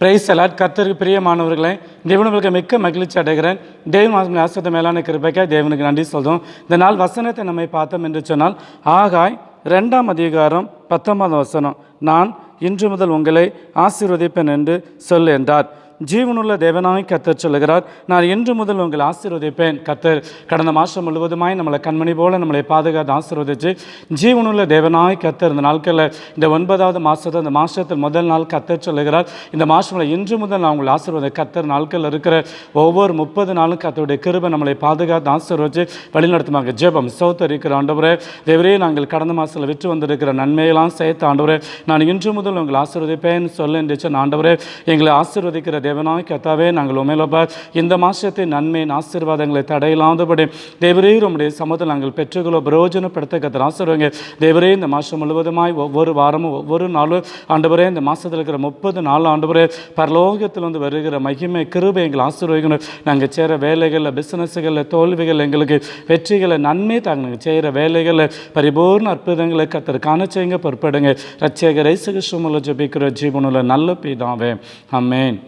Price allot கத்தருக்கு பிரியமானவர்களே தேவனுக்கு மிக்க மகிழ்ச்சி அடைகிறேன். தேவன் ஆசத்தை மேலான கிருப்பைக்காக தேவனுக்கு நன்றி சொல்கிறோம் இந்த நாள் வசனத்தை நம்மை பார்த்தோம் என்று சொன்னால் ஆகாய் ரெண்டாம் அதிகாரம் பத்தொன்பதாம் வசனம் நான் இன்று முதல் உங்களை ஆசீர்வதிப்பேன் என்று சொல் என்றார். ஜீவனுள்ள தேவனாய் கத்தர் சொல்லுகிறார். நான் இன்று முதல் உங்களை ஆசீர்வதிப்பேன். கத்தர் கடந்த மாதம் முழுவதுமாய் நம்மளை கண்மணி போல நம்மளை பாதுகாத்து ஆசீர்வதிச்சு ஜீவனுள்ள தேவனாய் கத்தர் இந்த நாட்களில் இந்த ஒன்பதாவது மாதத்தை இந்த மாதத்தில் முதல் நாள் கத்தர் சொல்லுகிறார். இந்த மாதத்தில் இன்று முதல் நான் உங்களை ஆசீர்வாத கத்தர் நாட்களில் இருக்கிற ஒவ்வொரு முப்பது நாளும் கத்தருடைய கிருபை நம்மளை பாதுகாத்து ஆசீர்வச்சு வழிநடத்துமாங்க. ஜெபம் சௌத்தரிக்கிற ஆண்டவரே தேவரே நாங்கள் கடந்த மாதத்தில் விற்று வந்திருக்கிற நன்மையெல்லாம் சேர்த்த ஆண்டவரே நான் இன்று முதல் உங்களை ஆசீர்வதிப்பேன் சொல்ல ஆண்டவரே எங்களை ஆசீர்வதிக்கிற தேவனாய் கத்தாவே நாங்கள் உமையிலப்பா இந்த மாதத்தின் நன்மையின் ஆசீர்வாதங்களை தடையில்லாதபடி தேவரே உம்முடைய சமூகத்தில் நாங்கள் பெற்றுக்கொள்ள பிரயோஜனப்படுத்த கத்திர ஆசிர்வாங்க தேவரே இந்த மாதம் முழுவதுமாய் ஒவ்வொரு வாரமும் ஒவ்வொரு நாளும் ஆண்டவரே இந்த மாதத்தில் இருக்கிற முப்பது நாள் ஆண்டவரே பரலோகத்திலிருந்து வருகிற மகிமை கிருபை எங்களை ஆசீர்வதிக்கணும். நாங்கள் செய்கிற வேலைகளில் பிஸ்னஸுகளில் தோல்விகள் எங்களுக்கு வெற்றிகளை நன்மை தாங்க. நாங்கள் செய்கிற வேலைகளில் பரிபூர்ண அற்புதங்களை கத்தர் காண செய்யுங்க பொறுப்படுங்க. சிகிச்சை மூலம் ஜபிக்கிற ஜீவனில் நல்ல பிதாவே. அம்மேன்